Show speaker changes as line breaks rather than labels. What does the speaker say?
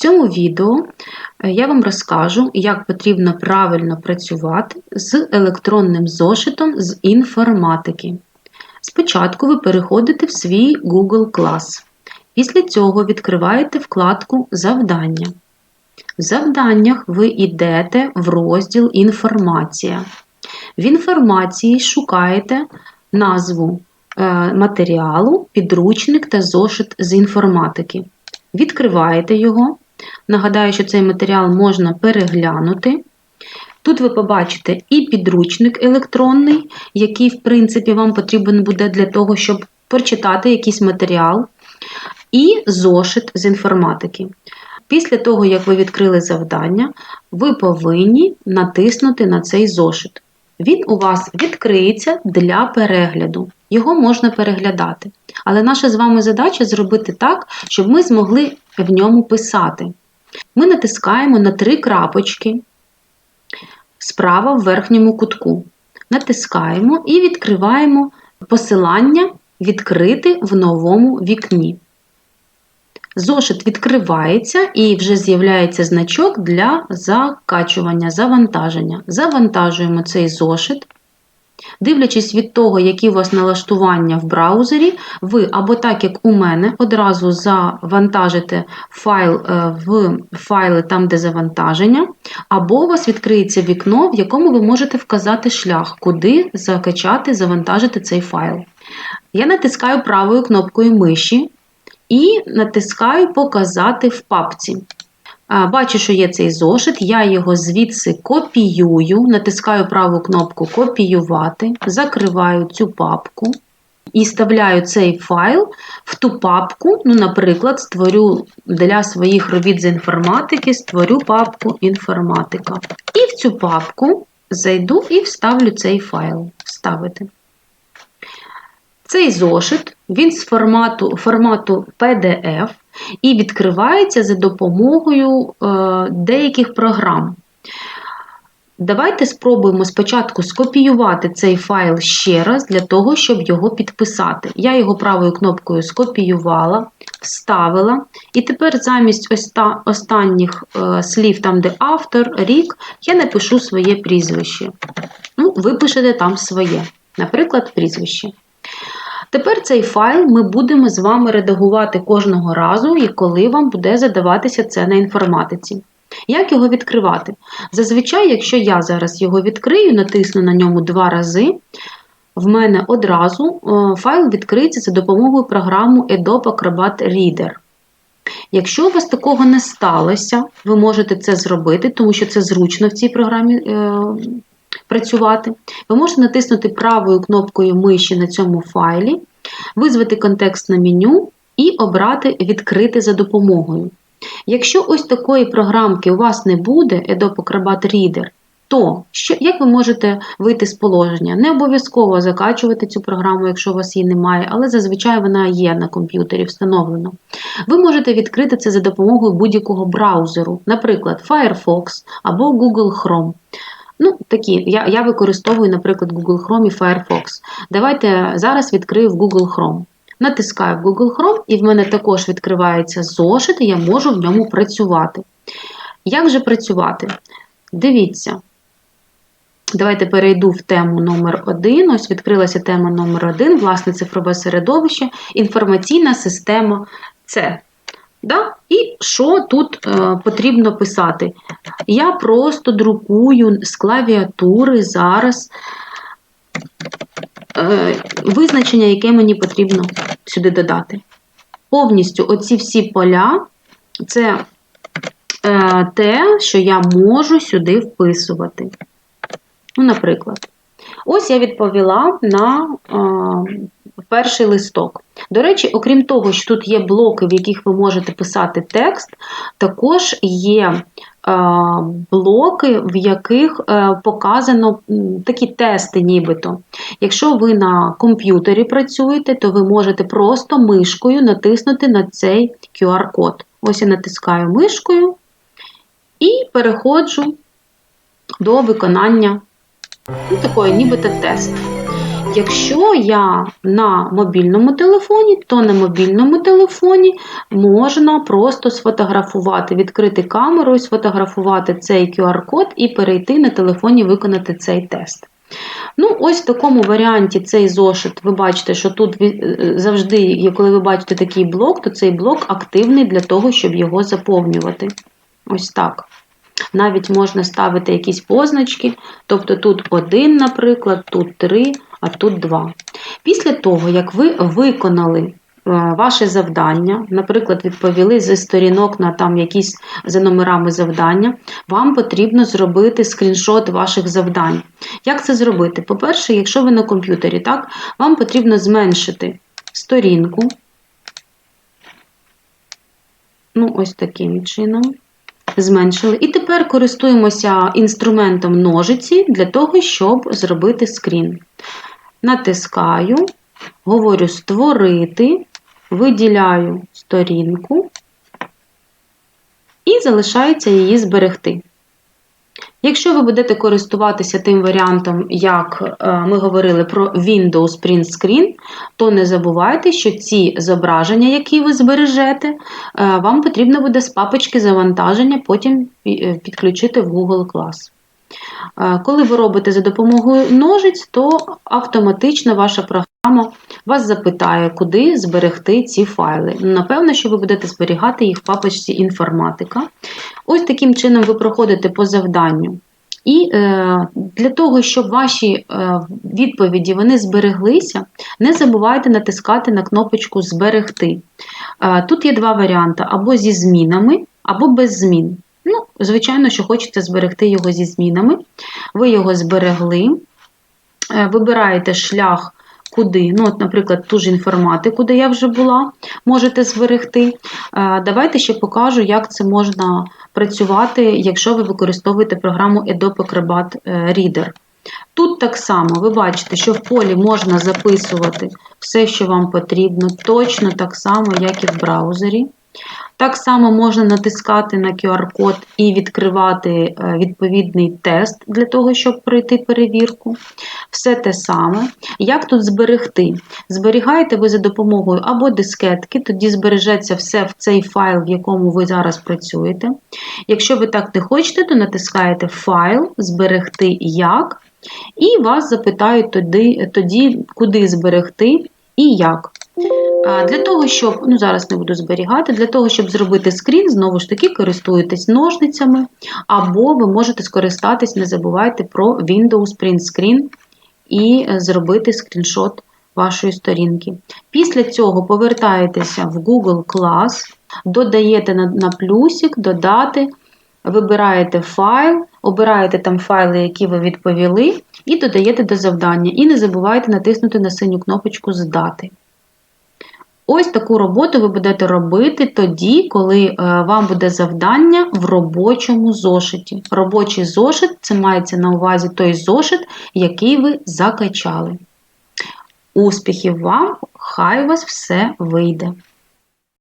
цьому відео е, я вам розкажу, як потрібно правильно працювати з електронним зошитом з інформатики. Спочатку ви переходите в свій Google клас. Після цього відкриваєте вкладку Завдання. В завданнях ви йдете в розділ Інформація. В інформації шукаєте назву е, матеріалу, підручник та зошит з інформатики. Відкриваєте його. Нагадаю, що цей матеріал можна переглянути. Тут ви побачите і підручник електронний, який, в принципі, вам потрібен буде для того, щоб прочитати якийсь матеріал, і зошит з інформатики. Після того, як ви відкрили завдання, ви повинні натиснути на цей зошит. Він у вас відкриється для перегляду. Його можна переглядати. Але наша з вами задача зробити так, щоб ми змогли в ньому писати. Ми натискаємо на три крапочки справа в верхньому кутку. Натискаємо і відкриваємо посилання відкрити в новому вікні. Зошит відкривається і вже з'являється значок для закачування, завантаження. Завантажуємо цей зошит. Дивлячись від того, які у вас налаштування в браузері, ви або так, як у мене, одразу завантажите файл е, в файли там, де завантаження, або у вас відкриється вікно, в якому ви можете вказати шлях, куди закачати, завантажити цей файл. Я натискаю правою кнопкою миші і натискаю Показати в папці. Бачу, що є цей зошит, я його звідси копіюю, натискаю праву кнопку Копіювати, закриваю цю папку і вставляю цей файл в ту папку, ну, наприклад, створю для своїх робіт з інформатики, створю папку інформатика. І в цю папку зайду і вставлю цей файл. Вставити. Цей зошит, він з формату, формату PDF і відкривається за допомогою е, деяких програм. Давайте спробуємо спочатку скопіювати цей файл ще раз для того, щоб його підписати. Я його правою кнопкою скопіювала, вставила, і тепер замість останніх е, слів, там, де автор, рік, я напишу своє прізвище. Ну, Ви пишете там своє, наприклад, прізвище. Тепер цей файл ми будемо з вами редагувати кожного разу, і коли вам буде задаватися це на інформатиці. Як його відкривати? Зазвичай, якщо я зараз його відкрию, натисну на ньому два рази, в мене одразу е, файл відкриється за допомогою програми Adobe Acrobat Reader. Якщо у вас такого не сталося, ви можете це зробити, тому що це зручно в цій програмі е, працювати, ви можете натиснути правою кнопкою миші на цьому файлі, визвати контекстне меню і обрати Відкрити за допомогою. Якщо ось такої програмки у вас не буде, Adobe Acrobat Reader, то що, як ви можете вийти з положення? Не обов'язково закачувати цю програму, якщо у вас її немає, але зазвичай вона є на комп'ютері встановлена. Ви можете відкрити це за допомогою будь-якого браузеру, наприклад, Firefox або Google Chrome. Ну, такі, Я я використовую, наприклад, Google Chrome і Firefox. Давайте зараз відкрию в Google Chrome. Натискаю в Google Chrome, і в мене також відкривається зошит, і я можу в ньому працювати. Як же працювати? Дивіться. Давайте перейду в тему номер 1 Ось відкрилася тема номер 1 власне цифрове середовище, інформаційна система С. Да? І що тут е, потрібно писати? Я просто друкую з клавіатури зараз е, визначення, яке мені потрібно сюди додати. Повністю оці всі поля це е, те, що я можу сюди вписувати. Ну, Наприклад, ось я відповіла на е, перший листок. До речі, окрім того, що тут є блоки, в яких ви можете писати текст, також є е, блоки, в яких е, показано такі тести, нібито. Якщо ви на комп'ютері працюєте, то ви можете просто мишкою натиснути на цей QR-код. Ось я натискаю мишкою і переходжу до виконання ну, такої нібито тест. Якщо я на мобільному телефоні, то на мобільному телефоні можна просто сфотографувати, відкрити камеру сфотографувати цей QR-код і перейти на телефоні виконати цей тест. Ну, ось в такому варіанті цей зошит, ви бачите, що тут е, завжди, коли ви бачите такий блок, то цей блок активний для того, щоб його заповнювати. Ось так. Навіть можна ставити якісь позначки, тобто тут один, наприклад, тут три, а тут два. Після того, як ви виконали е, ваше завдання, наприклад, відповіли зі сторінок на там якісь за номерами завдання, вам потрібно зробити скріншот ваших завдань. Як це зробити? По-перше, якщо ви на комп'ютері, так, вам потрібно зменшити сторінку. Ну, ось таким чином зменшили. І тепер користуємося інструментом ножиці для того, щоб зробити скрін. Натискаю, говорю Створити, виділяю сторінку і залишається її зберегти. Якщо ви будете користуватися тим варіантом, як е, ми говорили про Windows Print Screen, то не забувайте, що ці зображення, які ви збережете, е, вам потрібно буде з папочки завантаження потім е, підключити в Google Class. Коли ви робите за допомогою ножиць, то автоматично ваша програма вас запитає, куди зберегти ці файли. Напевно, що ви будете зберігати їх в папочці інформатика. Ось таким чином ви проходите по завданню. І е, для того, щоб ваші е, відповіді вони збереглися, не забувайте натискати на кнопочку Зберегти. Е, тут є два варіанти: або зі змінами, або без змін. Звичайно, що хочете зберегти його зі змінами. Ви його зберегли, е, вибираєте шлях, куди, ну, от, наприклад, ту ж інформатику, де я вже була, можете зберегти. Е, давайте ще покажу, як це можна працювати, якщо ви використовуєте програму Adobe Acrobat е, Reader. Тут так само ви бачите, що в полі можна записувати все, що вам потрібно, точно так само, як і в браузері. Так само можна натискати на QR-код і відкривати е, відповідний тест для того, щоб пройти перевірку. Все те саме. Як тут зберегти? Зберігаєте ви за допомогою або дискетки, тоді збережеться все в цей файл, в якому ви зараз працюєте. Якщо ви так не хочете, то натискаєте Файл, зберегти як, і вас запитають тоді, тоді куди зберегти і як. Для того, щоб, ну зараз не буду зберігати, для того, щоб зробити скрін, знову ж таки, користуєтесь ножницями, або ви можете скористатись, не забувайте про Windows Print Screen і зробити скріншот вашої сторінки. Після цього повертаєтеся в Google Class, додаєте на плюсик, додати, вибираєте файл, обираєте там файли, які ви відповіли, і додаєте до завдання. І не забувайте натиснути на синю кнопочку Здати. Ось таку роботу ви будете робити тоді, коли е, вам буде завдання в робочому зошиті. Робочий зошит це мається на увазі той зошит, який ви закачали. Успіхів вам! Хай у вас все вийде!